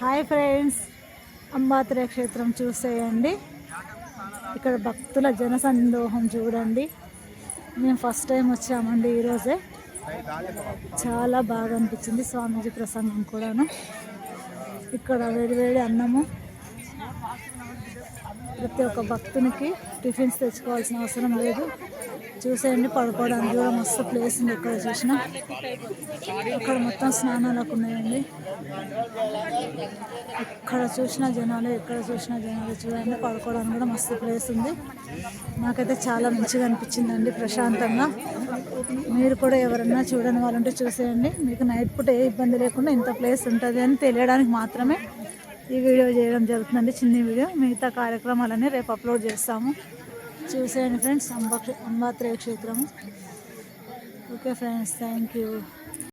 Hi friends. అంబాత్రే క్షేత్రం చూసేయండి. ఇక్కడ భక్తుల జనసందోహం చూడండి. మేము ఫస్ట్ టైం వచ్చామండి ఈరోజే. చాలా బాగా అనిపించింది స్వామీజీ ప్రసంగం కూడాను. ఇక్కడ వేడివేడి అన్నము ప్రతి ఒక్క భక్తునికి టిఫిన్స్ తెచ్చుకోవాల్సిన అవసరం లేదు. చూసేయండి పడుకోవడానికి కూడా మస్తు ప్లేస్ ఉంది ఎక్కడ చూసినా. అక్కడ మొత్తం స్నానాలకు ఉన్నాయండి. ఎక్కడ చూసినా జనాలు ఎక్కడ చూసినా జనాలు చూడండి పడుకోవడానికి కూడా మస్తు ప్లేస్ ఉంది. నాకైతే చాలా మంచిగా అనిపించిందండి ప్రశాంతంగా. మీరు కూడా ఎవరన్నా చూడని వాళ్ళుంటే చూసేయండి. మీకు నైట్ పూట ఏ ఇబ్బంది లేకుండా ఇంత ప్లేస్ ఉంటుంది అని తెలియడానికి మాత్రమే ఈ వీడియో చేయడం జరుగుతుందండి. చిన్న వీడియో. మిగతా కార్యక్రమాలన్నీ రేపు అప్లోడ్ చేస్తాము. చూసేయండి ఫ్రెండ్స్. అంబా అంబాత్రేయ క్షేత్రము ఓకే ఫ్రెండ్స్. Thank you.